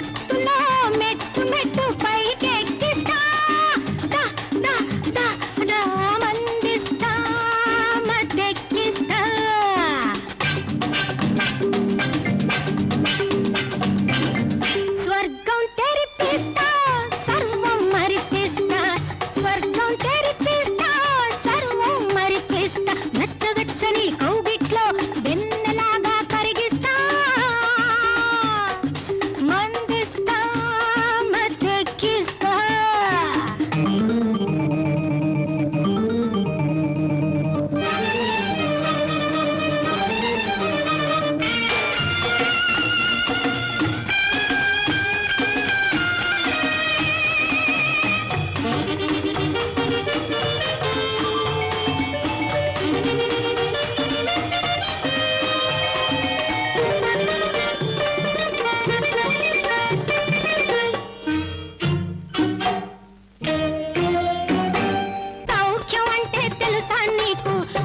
Let's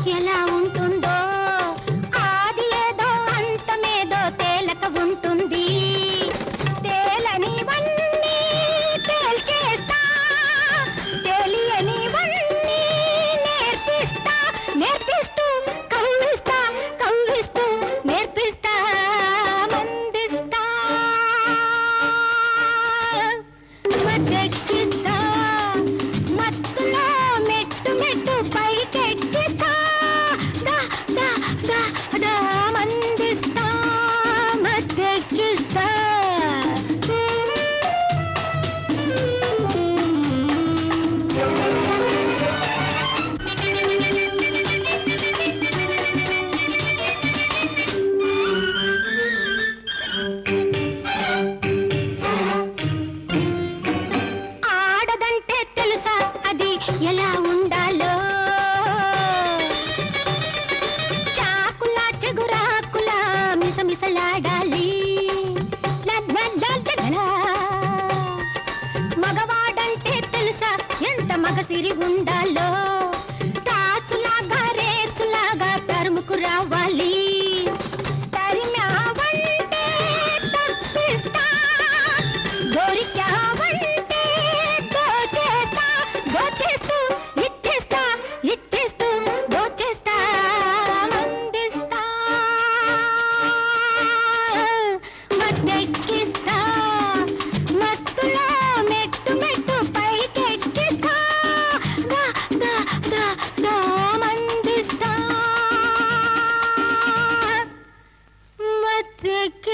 खेला సిరిగుండాలి que